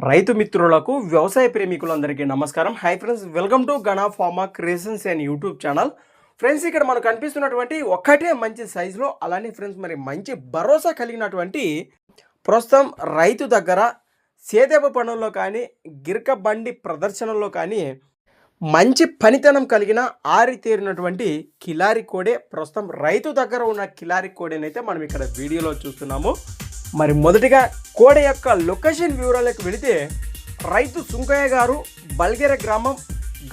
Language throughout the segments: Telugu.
రైతు మిత్రులకు వ్యవసాయ ప్రేమికులందరికీ నమస్కారం. Hi friends welcome to Gana pharma creations and YouTube channel friends ఇక్కడ మనకు కనిపిస్తున్నటువంటి ఒక్కటే మంచి సైజులో అలానే ఫ్రెండ్స్ మరి మంచి భరోసా కలిగినటువంటి ప్రస్తుతం రైతు దగ్గర సేదెప పనుల్లో కానీ గిరక బండి ప్రదర్శనలో కానీ మంచి పనితనం కలిగిన ఆరితేరినటువంటి కిలారి కోడే ప్రస్తుతం రైతు దగ్గర ఉన్న కిలారి కోడేనైతే మనం ఇక్కడ వీడియోలో చూస్తున్నాము. మరి మొదటిగా కోడ యొక్క లొకేషన్ వివరాలకు వెళితే రైతు సుంకయ్య గారు బల్గెర గ్రామం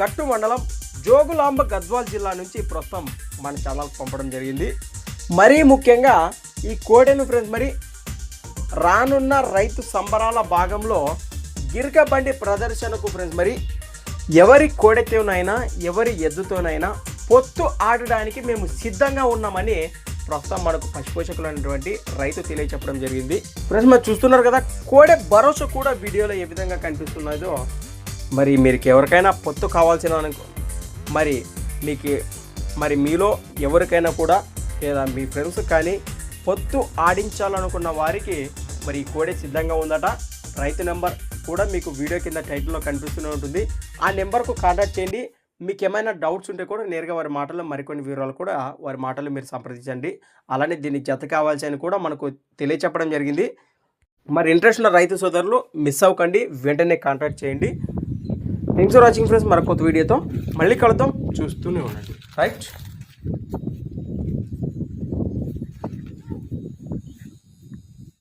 గట్టు మండలం జోగులాంబ గద్వాల్ జిల్లా నుంచి ప్రస్తుతం మన ఛానల్ పంపడం జరిగింది. మరీ ముఖ్యంగా ఈ కోడెను ఫ్రెండ్స్ మరి రానున్న రైతు సంబరాల భాగంలో గిరక ప్రదర్శనకు ఫ్రెండ్స్ మరి ఎవరి కోడెతోనైనా ఎవరి ఎద్దుతోనైనా పొత్తు ఆడడానికి మేము సిద్ధంగా ఉన్నామని ప్రస్తుతం మనకు పశుపోషకులు అనేటువంటి రైతు తెలియచెప్పడం జరిగింది. ఫ్రెండ్స్ మరి చూస్తున్నారు కదా కోడె భరోసా కూడా వీడియోలో ఏ విధంగా కనిపిస్తున్నదో. మరి మీరు ఎవరికైనా పొత్తు కావాల్సిన అనుకో మరి మీకు మరి మీలో ఎవరికైనా కూడా లేదా మీ ఫ్రెండ్స్ కానీ పొత్తు ఆడించాలనుకున్న వారికి మరి ఈ కోడే సిద్ధంగా ఉందట. రైతు నెంబర్ కూడా మీకు వీడియో కింద టైటిల్లో కనిపిస్తూనే ఉంటుంది. ఆ నెంబర్కు కాంటాక్ట్ చేయండి. మీకు ఏమైనా డౌట్స్ ఉంటే కూడా నేరుగా వారి మాటల్లో మరికొన్ని వివరాలు కూడా వారి మాటలు మీరు సంప్రదించండి. అలానే దీన్ని జత కావాల్సి అని కూడా మనకు తెలియచెప్పడం జరిగింది. మరి ఇంట్రెస్ట్ ఉన్న రైతు సోదరులు మిస్ అవ్వకండి. వెంటనే కాంటాక్ట్ చేయండి. Thanks for watching friends. మరొక కొత్త వీడియోతో మళ్ళీ కలుద్దాం. చూస్తూనే ఉండండి. రైట్?